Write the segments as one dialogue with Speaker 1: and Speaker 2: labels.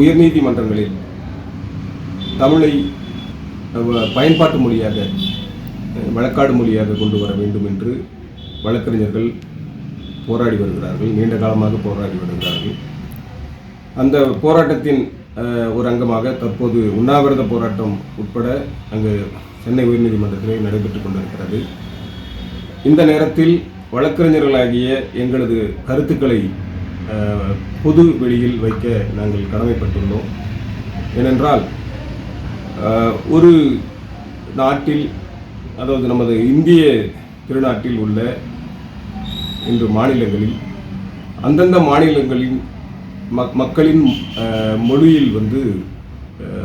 Speaker 1: உயர்நீதிமன்றங்களில் தமிழை பயன்பாட்டு மொழியாக வழக்காடு மொழியாக கொண்டு வர வேண்டும் என்று வழக்கறிஞர்கள் போராடி வருகிறார்கள் நீண்ட காலமாக போராடி வருகிறார்கள். அந்த போராட்டத்தின் ஒரு அங்கமாக தற்போது உண்ணாவிரத போராட்டம் உட்பட அங்கு சென்னை உயர்நீதிமன்றத்திலே நடைபெற்றுக் கொண்டிருக்கிறது. இந்த நேரத்தில் வழக்கறிஞர்களாகிய எங்களது கருத்துக்களை பொது வெளியில் வைக்க நாங்கள் கடமைப்பட்டுள்ளோம். ஏனென்றால் ஒரு நாட்டில் அதாவது நமது இந்திய திருநாட்டில் உள்ள இன்று மாநிலங்களில் அந்தந்த மாநிலங்களின் மக் மக்களின் மொழியில் வந்து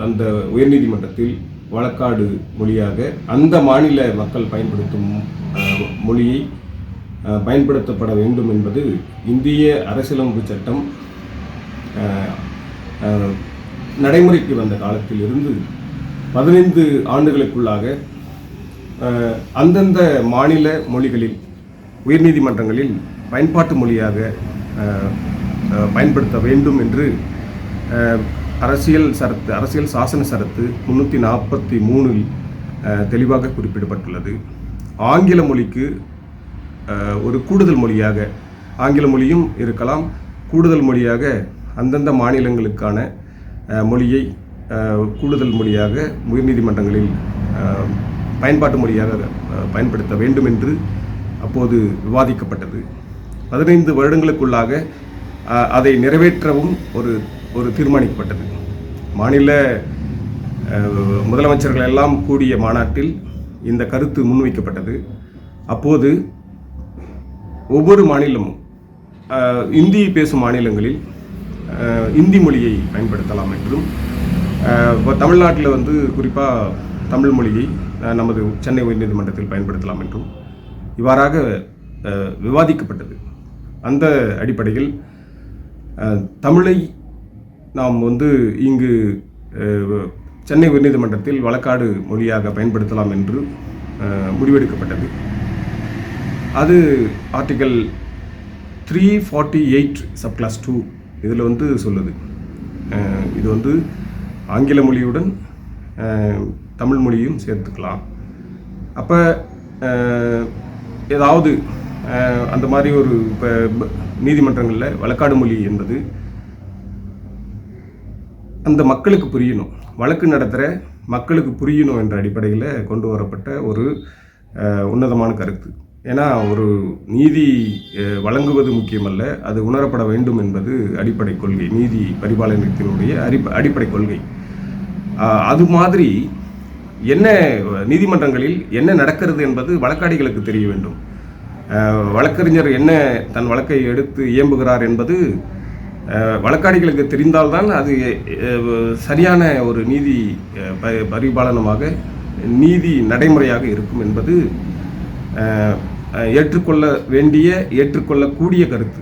Speaker 1: அந்த உயர்நீதிமன்றத்தில் வழக்காடு மொழியாக அந்த மாநில மக்கள் பயன்படுத்தும் மொழியை பயன்படுத்தப்பட வேண்டும் என்பது இந்திய அரசியலமைப்பு சட்டம் நடைமுறைக்கு வந்த காலத்தில் இருந்து பதினைந்து ஆண்டுகளுக்குள்ளாக அந்தந்த மாநில மொழிகளில் உயர்நீதிமன்றங்களில் பயன்பாட்டு மொழியாக பயன்படுத்த வேண்டும் என்று அரசியல் சரத்து அரசியல் சாசன சரத்து முன்னூற்றி நாற்பத்தி மூணில் தெளிவாக குறிப்பிடப்பட்டுள்ளது. ஆங்கில மொழிக்கு ஒரு கூடுதல் மொழியாக ஆங்கில மொழியும் இருக்கலாம். கூடுதல் மொழியாக அந்தந்த மாநிலங்களுக்கான மொழியை கூடுதல் மொழியாக உயர்நீதிமன்றங்களில் பயன்பாட்டு மொழியாக பயன்படுத்த வேண்டும் என்று அப்போது விவாதிக்கப்பட்டது. பதினைந்து வருடங்களுக்குள்ளாக அதை நிறைவேற்றவும் ஒரு ஒரு தீர்மானிக்கப்பட்டது. மாநில முதலமைச்சர்கள் எல்லாம் கூடிய மாநாட்டில் இந்த கருத்து முன்வைக்கப்பட்டது. அப்போது ஒவ்வொரு மாநிலமும் இந்தி பேசும் மாநிலங்களில் இந்தி மொழியை பயன்படுத்தலாம் என்றும் இப்போ தமிழ்நாட்டில் வந்து குறிப்பாக தமிழ் மொழியை நமது சென்னை உயர்நீதிமன்றத்தில் பயன்படுத்தலாம் என்றும் இவ்வாறாக விவாதிக்கப்பட்டது. அந்த அடிப்படையில் தமிழை நாம் வந்து இங்கு சென்னை உயர்நீதிமன்றத்தில் வழக்காடு மொழியாக பயன்படுத்தலாம் என்று முடிவெடுக்கப்பட்டது. அது article three forty eight sub clause two இதில் வந்து சொல்லுது. இது வந்து ஆங்கில மொழியுடன் தமிழ் மொழியும் சேர்த்துக்கலாம். அப்போ ஏதாவது அந்த மாதிரி ஒரு இப்போ நீதிமன்றங்களில் வழக்காடு மொழி என்பது அந்த மக்களுக்கு புரியணும். வழக்கு நடத்துகிற மக்களுக்கு புரியணும் என்ற அடிப்படையில் கொண்டு வரப்பட்ட ஒரு உன்னதமான கருத்து. ஏன்னா ஒரு நீதி வழங்குவது முக்கியமல்ல. அது உணரப்பட வேண்டும் என்பது அடிப்படை கொள்கை. நீதி பரிபாலனத்தினுடைய அடி அடிப்படை கொள்கை. அது மாதிரி என்ன நீதிமன்றங்களில் என்ன நடக்கிறது என்பது வழக்காடிகளுக்கு தெரிய வேண்டும். வழக்கறிஞர் என்ன தன் வழக்கை எடுத்து இயம்புகிறார் என்பது வழக்காடிகளுக்கு தெரிந்தால்தான் அது சரியான ஒரு நீதி ப- பரிபாலனமாக நீதி நடைமுறையாக இருக்கும் என்பது ஏற்றுக்கொள்ள வேண்டிய ஏற்றுக்கொள்ளக்கூடிய கருத்து.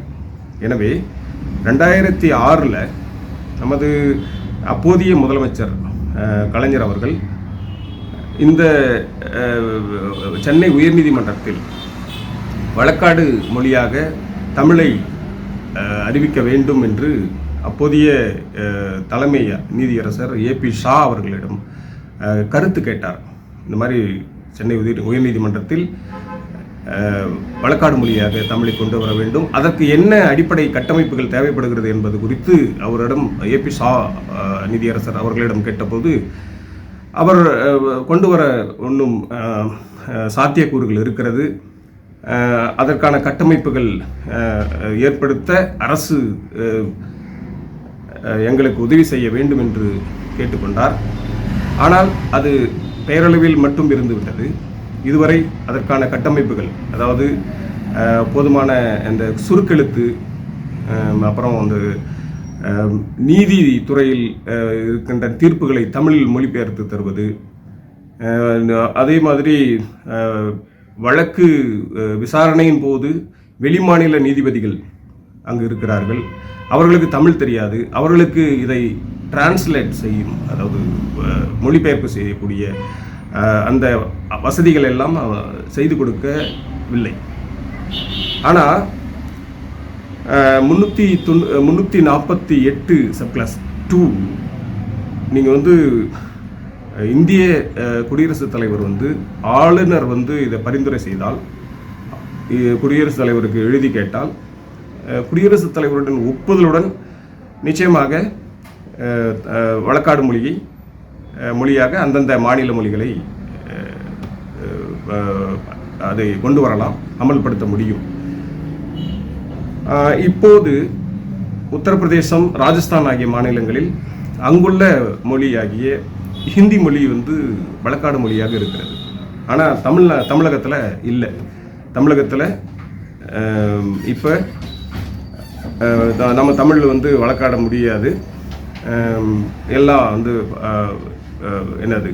Speaker 1: எனவே ரெண்டாயிரத்தி ஆறில் நமது அப்போதைய முதலமைச்சர் கலைஞர் அவர்கள் இந்த சென்னை உயர்நீதிமன்றத்தில் வழக்காடு மொழியாக தமிழை அறிவிக்க வேண்டும் என்று அப்போதைய தலைமை நீதியரசர் ஏபி ஷா அவர்களிடம் கருத்து கேட்டார். இந்த மாதிரி சென்னை உயர் உயர்நீதிமன்றத்தில் வழக்காடு மொழியாக தமிழை கொண்டு வர வேண்டும். அதற்கு என்ன அடிப்படை கட்டமைப்புகள் தேவைப்படுகிறது என்பது குறித்து அவரிடம் ஏபி சா நிதியரசர் அவர்களிடம் கேட்டபோது அவர் கொண்டு வர ஒன்றும் சாத்தியக்கூறுகள் இருக்கிறது. அதற்கான கட்டமைப்புகள் ஏற்படுத்த அரசு எங்களுக்கு உதவி செய்ய வேண்டும் என்று கேட்டுக்கொண்டார். ஆனால் அது பெயரளவில் மட்டும் இருந்துவிட்டது. இதுவரை அதற்கான கட்டமைப்புகள் அதாவது போதுமான அந்த சுருக்கெழுத்து அப்புறம் அந்த நீதி துறையில் இருக்கின்ற தீர்ப்புகளை தமிழில் மொழிபெயர்த்து தருவது அதே மாதிரி வழக்கு விசாரணையின் போது வெளிமாநில நீதிபதிகள் அங்கு இருக்கிறார்கள். அவர்களுக்கு தமிழ் தெரியாது. அவர்களுக்கு இதை டிரான்ஸ்லேட் செய்யும் அதாவது மொழிபெயர்ப்பு செய்யக்கூடிய அந்த வசதிகள் எல்லாம் செய்து கொடுக்கவில்லை. ஆனால் முந்நூற்றி தொண்ணூ முந்நூற்றி நாற்பத்தி எட்டு சப்கிளாஸ் டூ நீங்கள் வந்து இந்திய குடியரசுத் தலைவர் வந்து ஆளுநர் வந்து இதை பரிந்துரை செய்தால் குடியரசுத் தலைவருக்கு எழுதி கேட்டால் குடியரசுத் தலைவருடன் ஒப்புதலுடன் நிச்சயமாக வழக்காடு மொழியை மொழியாக அந்தந்த மாநில மொழிகளை அதை கொண்டு வரலாம் அமல்படுத்த முடியும். இப்போது உத்தரப்பிரதேசம் ராஜஸ்தான் ஆகிய மாநிலங்களில் அங்குள்ள மொழியாகிய ஹிந்தி மொழி வந்து வழக்காடு மொழியாக இருக்கிறது. ஆனால் தமிழ்நா தமிழகத்தில் இல்லை. தமிழகத்தில் இப்போ நம்ம தமிழ் வந்து வழக்காட முடியாது. எல்லாம் வந்து என்னது?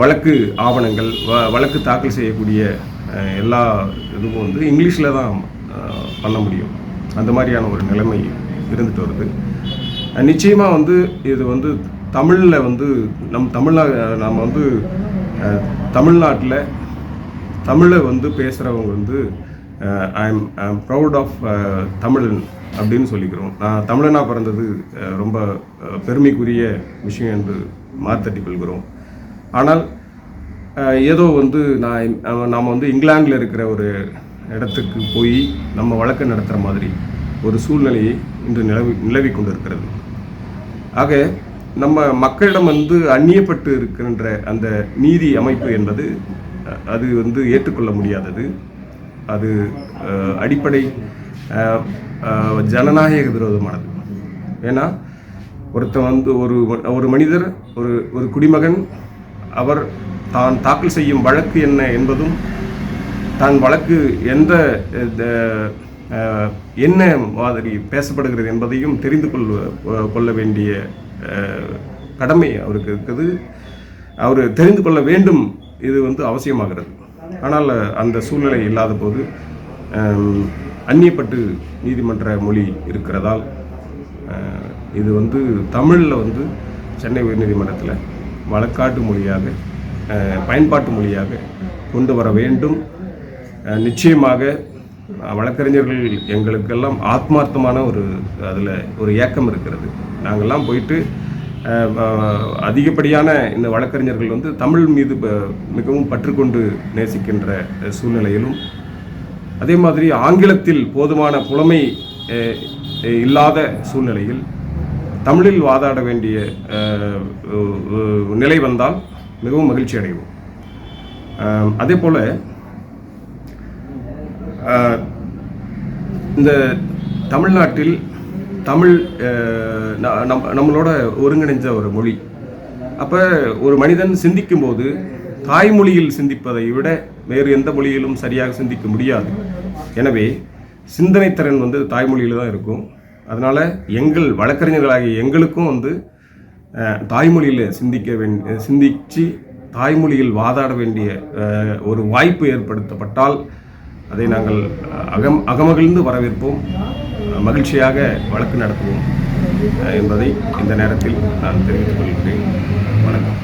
Speaker 1: வழக்கு ஆவணங்கள் வ வழக்கு தாக்கல் செய்யக்கூடிய எல்லா இதுவும் வந்து இங்கிலீஷில் தான் பண்ண முடியும். அந்த மாதிரியான ஒரு நிலைமை இருந்துட்டு வருது. நிச்சயமாக வந்து இது வந்து தமிழில் வந்து நம் தமிழ்நா நம்ம வந்து தமிழ்நாட்டில் தமிழை வந்து பேசுகிறவங்க வந்து ஐ எம் ப்ரௌட் ஆஃப் தமிழன் அப்படின்னு சொல்லிக்கிறோம். நான் தமிழனாக பிறந்தது ரொம்ப பெருமைக்குரிய விஷயம் என்று மாத்தட்டி கொள்கிறோம் ஆனால் ஏதோ வந்து நான் நாம் வந்து இங்கிலாந்தில் இருக்கிற ஒரு இடத்துக்கு போய் நம்ம வழக்கு நடத்துகிற மாதிரி ஒரு சூழ்நிலையை இன்று நிலவி நிலவி கொண்டிருக்கிறது. ஆக நம்ம மக்களிடம் வந்து அந்நியப்பட்டு இருக்கின்ற அந்த நீதி அமைப்பு என்பது அது வந்து ஏற்றுக்கொள்ள முடியாதது. அது அடிப்படை ஜனநாயக விரோதமானது. ஏன்னா ஒருத்தன் வந்து ஒரு ஒரு மனிதர் ஒரு ஒரு குடிமகன் அவர் தான் தாக்கல் செய்யும் வழக்கு என்ன என்பதும் தான் வழக்கு எந்த என்ன மாதிரி பேசப்படுகிறது என்பதையும் தெரிந்து கொள்ள கொள்ள வேண்டிய கடமை அவருக்கு இருக்குது. அவர் தெரிந்து கொள்ள வேண்டும் இது வந்து அவசியமாகிறது. ஆனால் அந்த சூழ்நிலை இல்லாத போது அந்நியப்பட்டு நீதிமன்ற மொழி இருக்கிறதால் இது வந்து தமிழில் வந்து சென்னை உயர்நீதிமன்றத்தில் வழக்காட்டு மொழியாக பயன்பாட்டு மொழியாக கொண்டு வர வேண்டும். நிச்சயமாக வழக்கறிஞர்கள் எங்களுக்கெல்லாம் ஆத்மார்த்தமான ஒரு அதில் ஒரு ஏக்கம் இருக்கிறது. நாங்கள்லாம் போயிட்டு அதிகப்படியான இந்த வழக்கறிஞர்கள் வந்து தமிழ் மீது ப- மிகவும் பற்றுக்கொண்டு நேசிக்கின்ற சூழ்நிலையிலும் அதே மாதிரி ஆங்கிலத்தில் போதுமான புலமை இல்லாத சூழ்நிலையில் தமிழில் வாதாட வேண்டிய நிலை வந்தால் மிகவும் மகிழ்ச்சி அடைவோம். அதே போல் இந்த தமிழ்நாட்டில் தமிழ் ந- நம் நம்மளோட ஒருங்கிணைஞ்ச ஒரு மொழி. அப்போ ஒரு மனிதன் சிந்திக்கும்போது தாய்மொழியில் சிந்திப்பதை விட வேறு எந்த மொழியிலும் சரியாக சிந்திக்க முடியாது. எனவே சிந்தனைத்திறன் வந்து தாய்மொழியில் தான் இருக்கும். அதனால் எங்கள் வழக்கறிஞர்களாகிய எங்களுக்கும் வந்து தாய்மொழியில் சிந்திக்க வேண்டிய சிந்திச்சு தாய்மொழியில் வாதாட வேண்டிய ஒரு வாய்ப்பு ஏற்படுத்தப்பட்டால் அதை நாங்கள் அகம் அகமகிழ்ந்து வரவேற்போம். மகிழ்ச்சியாக வழக்கு நடத்துவோம் என்பதை இந்த நேரத்தில் நான் தெரிவித்துக் கொள்கிறேன். வணக்கம்.